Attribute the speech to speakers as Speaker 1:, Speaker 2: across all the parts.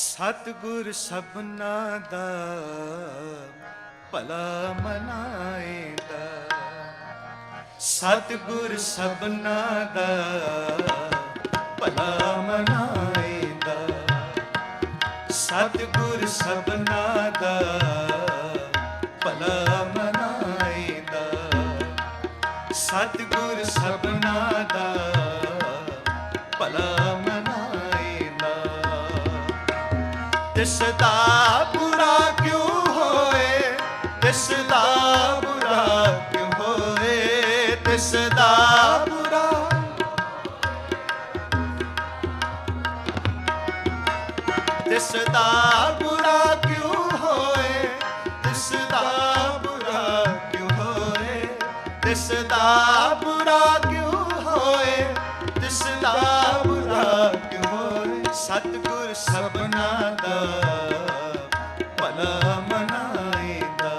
Speaker 1: ਸਤਿਗੁਰ ਸਭਨਾ ਦਾ ਭਲਾ ਮਨਾਏਗਾ ਸਤਿਗੁਰ ਸਭਨਾ ਦਾ ਭਲਾ ਮਨਾਏਗਾ ਸਤਿਗੁਰ ਸਭਨਾ ਦਾ ਭਲਾ ਮਨਾਏਗਾ ਸਤਿਗੁਰ ਸਭਨਾ ਤਿਸ ਦਾ ਬੁਰਾ ਕਿਉਂ ਹੋਏ? ਤਿਸ ਦਾ ਬੁਰਾ ਕਿਉਂ ਹੋਏ? ਤਿਸ ਦਾ ਬੁਰਾ। ਤਿਸ ਦਾ ਬੁਰਾ ਕਿਉਂ ਹੋਏ? ਤਿਸ ਦਾ ਬੁਰਾ ਕਿਉਂ ਹੋਏ? ਤਿਸ ਦਾ ਬੁਰਾ ਕਿਉਂ ਸਤਿਗੁਰ ਸਭਨਾ ਦਾ, ਭਲਾ ਮਨਾਏਗਾ।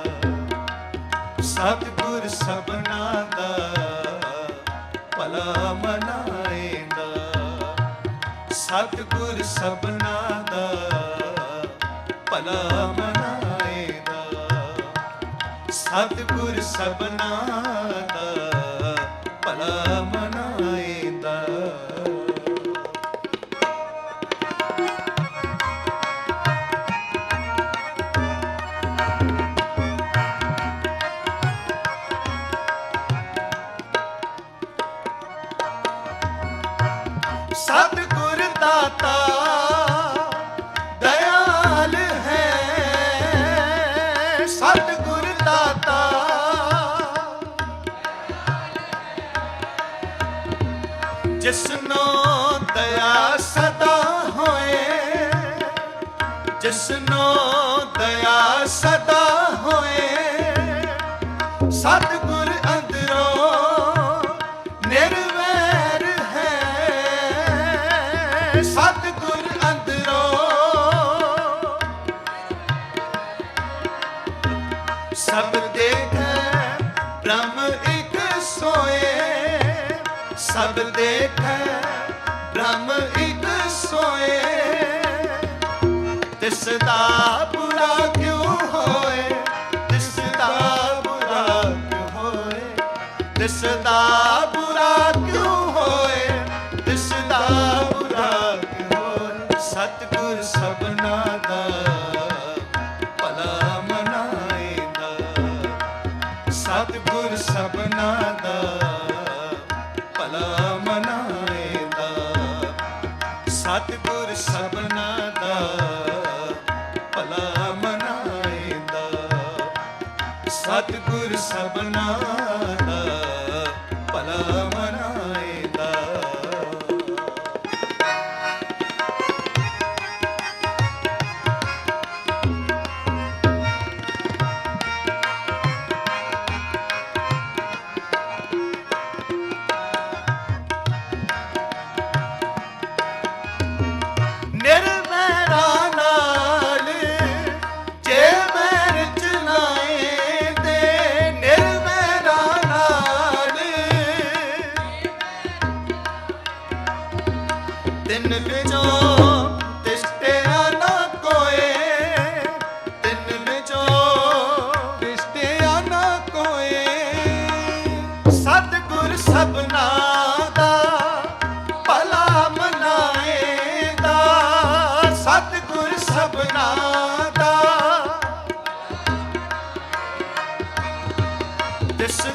Speaker 1: ਸਤਿਗੁਰ ਸਭਨਾ ਦਾ, ਭਲਾ ਮਨਾਏਗਾ। ਸਤਿਗੁਰ ਸਭਨਾ ਦਾ, ਭਲਾ ਮਨਾਏਗਾ। ਸਤਿਗੁਰ ਸਭਨਾ ਦਾ ਜਿਸਨੋ ਦਇਆ ਸਦਾ ਹੋਏ, ਸਤਿਗੁਰ ਅੰਦਰੋਂ ਨਿਰਵੈਰ ਹੈ। ਸਤਿਗੁਰ ਅੰਦਰੋਂ ਸਭ ਦੇਖੈ ਬ੍ਰਹਮ ਇੱਕ ਸੋਏ, ਸਭ ਦੇਖੈ ਬ੍ਰਹਮ ਇੱਕ ਸੋਏ। ਤਿਸ ਦਾ ਬੁਰਾ ਕਿਉਂ ਹੋਏ? ਤਿਸ ਦਾ ਬੁਰਾ ਕਿਉਂ ਹੋਏ? ਤਿਸ ਦਾ ਬੁਰਾ ਕਿਉਂ ਹੋਏ? ਤਿਸ ਦਾ ਬੁਰਾ ਕਿਉਂ ਹੋਏ? ਸਤਿਗੁਰ ਸਭਨਾ ਦਾ ਭਲਾ ਮਨਾਏਗਾ ਸਤਿਗੁਰ ਸਭਨਾ ਦਾ ਭਲਾ ਮਨਾਏਗਾ ਸਤਿਗੁਰ ਸਭਨਾ ਸਭਨਾ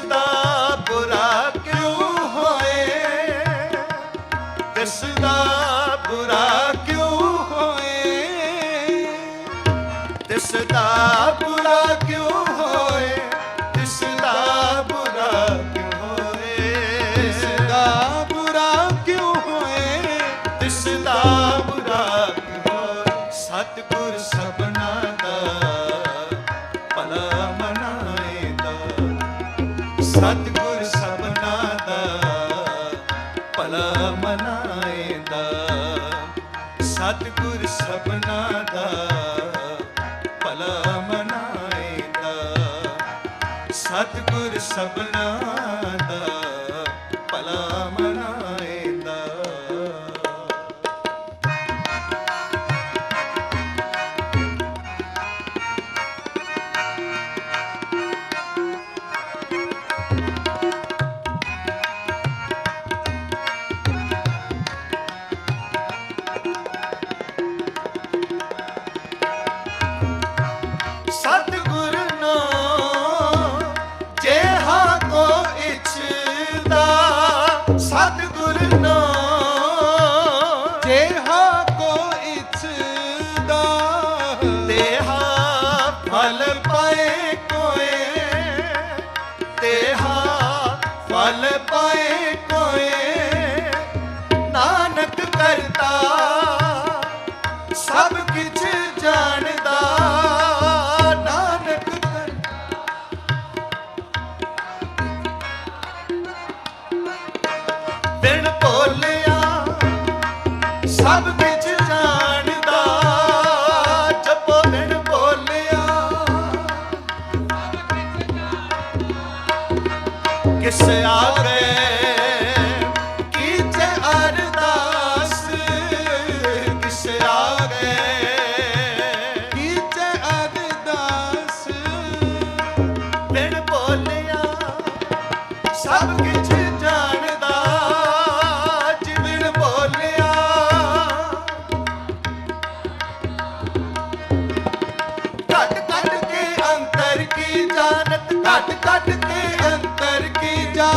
Speaker 1: ਦਾ ਬੁਰਾ ਕਿਉਂ ਹੋਏ? ਦਿਸਦਾ ਸਤਿਗੁਰ ਸਭਨਾ ਦਾ, ਭਲਾ ਮਨਾਏਗਾ ਸਤਿਗੁਰ ਸਭਨਾ ਦਾ, ਭਲਾ ਮਨਾਏਗਾ ਸਤਿਗੁਰ ਸਭਨਾ ਦਾ, ਭਲਾ ਮਨਾਏਗਾ ਸਤਿਗੁਰ ਸਭਨਾ ਦਾ ਸਤਿਗੁਰ ਤੇਹਾ ਕੋ ਇਛਦਾ ਤੇਹਾ ਫਲ ਪਾਏ ਕੋਏ ਤੇਹਾ ਫਲ ਪਾਏ ਕੋਏ। ਨਾਨਕ ਕਰਤਾ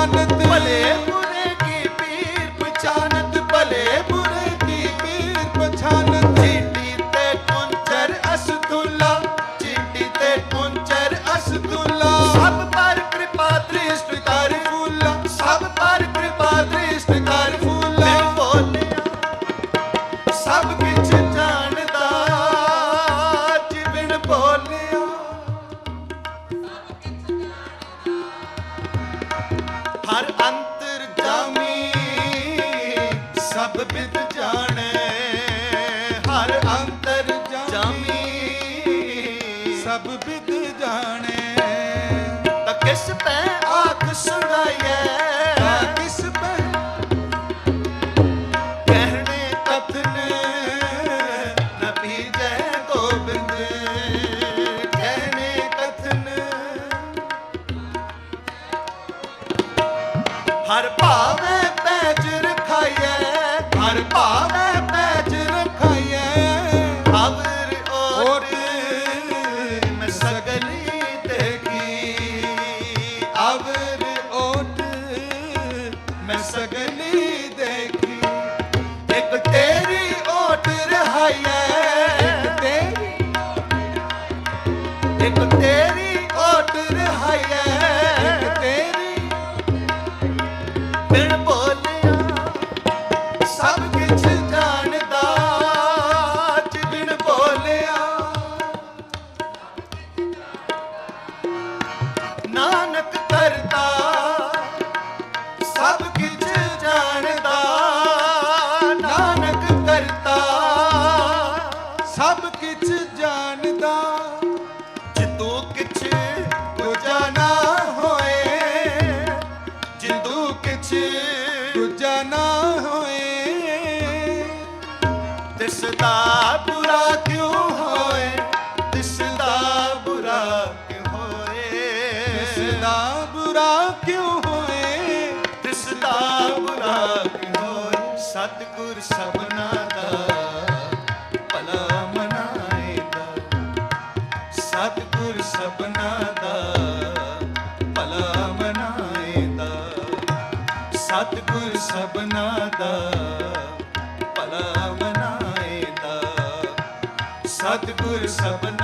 Speaker 1: आनंद भले Santa ਸਾਬਰ ਓਟ ਮੈਂ ਸਗ ਕਿਛ ਜਾਣਦਾ ਜੇ ਤੂੰ ਕਿਛ ਦੂਜਾ ਨਾ ਹੋਏ। ਤੂੰ ਕਿਛ
Speaker 2: ਹੋਏ।
Speaker 1: ਦਿਸਦਾ ਬੁਰਾ ਕਿਉਂ ਹੋਏ? ਦਿਸਦਾ ਬੁਰਾ ਕਿਉਂ ਹੋਏ?
Speaker 2: ਬੁਰਾ ਕਿਉਂ ਹੋਏ?
Speaker 1: ਦਿਸਦਾ ਬੁਰਾ ਕਿਉਂ ਹੋਏ? ਸਤਿਗੁਰ ਸਭਨਾ ਸਤਿਗੁਰ ਸਭਨਾ ਦਾ ਭਲਾ ਮਨਾਏਦਾ। ਸਤਿਗੁਰ ਸਭਨਾ